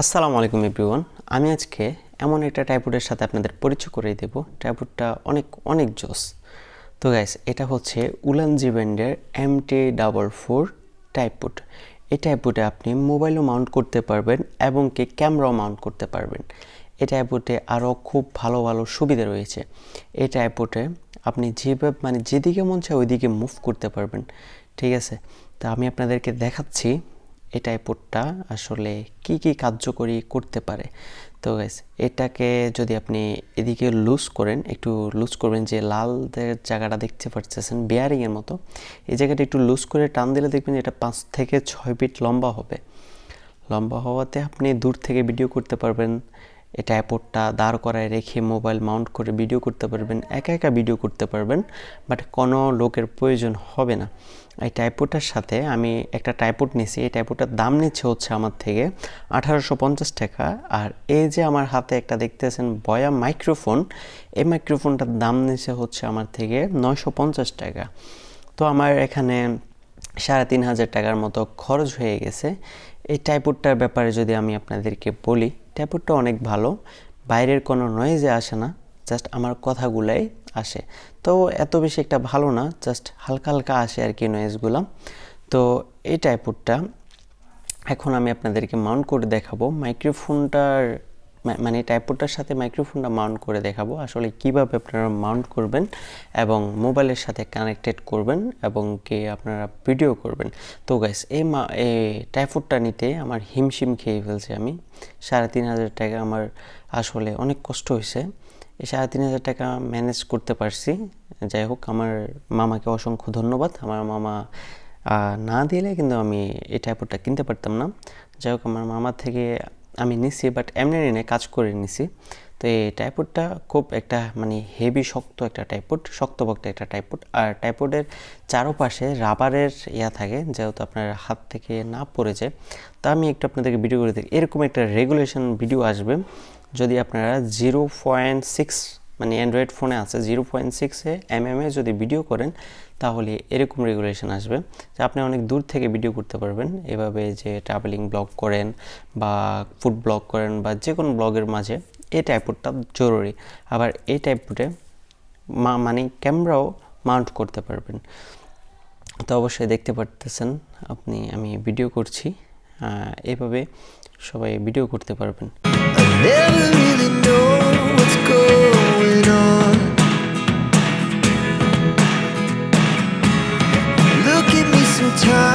আসসালামু আলাইকুম এভরিওয়ান। আমি আজকে এমন একটা টাইপুডের সাথে আপনাদের পরিচয় করে দেব। টাইপুডটা অনেক অনেক জোস। তো গাইস এটা হচ্ছে উলানজি ব্র্যান্ডের এম টি ডাবল ফোর টাইপুড এই টাইপুডে আপনি মোবাইলও মাউন্ট করতে পারবেন এবং কি ক্যামেরাও মাউন্ট করতে পারবেন। এই টাইপুডে আরও খুব ভালো ভালো সুবিধা রয়েছে। এই টাইপুডে আপনি যেভাবে মানে যেদিকে মন চায় ওইদিকে মুভ করতে পারবেন। ঠিক আছে? তা আমি আপনাদেরকে দেখাচ্ছি এই টাইপোডটা আসলে কি কি কার্যকরী করতে পারে। তো গাইস এটাকে যদি আপনি এদিকে লুজ করেন, একটু লুজ করবেন যে লালদের জায়গাটা দেখতে পাচ্ছেন বেয়ারিংয়ের মতো, এই জায়গাটা একটু লুজ করে টান দিলে দেখবেন এটা পাঁচ থেকে ছয় ফিট লম্বা হবে। লম্বা হওয়াতে আপনি দূর থেকে ভিডিও করতে পারবেন এই ট্যাপোডটা দাঁড় করায় রেখে মোবাইল মাউন্ট করে ভিডিও করতে পারবেন, একা একা ভিডিও করতে পারবেন বাট কোনো লোকের প্রয়োজন হবে না। এই টাইপোটার সাথে আমি একটা টাইপোড নিয়েছি এই টাইপোটার দাম নিচ্ছে হচ্ছে আমার থেকে আঠারোশো পঞ্চাশ টাকা। আর এই যে আমার হাতে একটা দেখতেছেন বয়া মাইক্রোফোন এই মাইক্রোফোনটার দাম নিচ্ছে হচ্ছে আমার থেকে নয়শো পঞ্চাশ টাকা। তো আমার এখানে সাড়ে তিন হাজার টাকার মতো খরচ হয়ে গেছে। এই টাইপুডটার ব্যাপারে যদি আমি আপনাদেরকে বলি টাইপুডটা অনেক ভালো, বাইরের কোনো নয়েজে আসে না জাস্ট আমার কথাগুলাই আসে। তো এত বেশি একটা ভালো না জাস্ট হালকা হালকা আসে আর কি নয়েজগুলো তো এই টাইপুডটা এখন আমি আপনাদেরকে মাউন্ট করে দেখাবো। মাইক্রোফোনটার মানে টাইপোডটার সাথে মাইক্রোফোনটা মাউন্ট করে দেখাবো। আসলে কীভাবে আপনারা মাউন্ট করবেন এবং মোবাইলের সাথে কানেক্টেড করবেন এবং কি আপনারা ভিডিও করবেন। তো গাইস এই মা, এই টাইপোডটা নিতে আমার হিমশিম খেয়ে ফেলছে আমি। সাড়ে তিন হাজার টাকা আমার আসলে অনেক কষ্ট হয়েছে। এই সাড়ে তিন হাজার টাকা ম্যানেজ করতে পারছি। যাই হোক, আমার মামাকে অসংখ্য ধন্যবাদ। আমার মামা না দিলে কিন্তু আমি এই টাইপটা কিনতে পারতাম না। যাই হোক, আমার মামা থেকে আমি নিছি বাট এমনি নিয়ে কাজ করে নিছি। তো এই টাইপোডটা খুব একটা মানে হেভি শক্ত একটা টাইপোড শক্তপোক্ত একটা টাইপোড আর টাইপোডের চারোপাশে রাবারের ইয়া থাকে, যেহেতু আপনার হাত থেকে না পড়ে যায়। তা আমি একটু আপনাদেরকে ভিডিও করে দেখি। এরকম একটা রেগুলেশন ভিডিও আসবে। যদি আপনারা জিরো পয়েন্ট সিক্স মানে অ্যান্ড্রয়েড ফোনে আছে জিরো পয়েন্ট সিক্সে এম এ যদি ভিডিও করেন, তাহলে এরকম রেগুলেশন আসবে যে আপনি অনেক দূর থেকে ভিডিও করতে পারবেন। এভাবে যে ট্রাভেলিং ব্লগ করেন বা ফুড ব্লগ করেন বা যে কোনো ব্লগের মাঝে এই টাইপটা জরুরি। আবার এই টাইপটে মানে ক্যামেরাও মাউন্ট করতে পারবেন। তো অবশ্যই দেখতে পারতেছেন আপনি, আমি ভিডিও করছি। এভাবে সবাই ভিডিও করতে পারবেন। time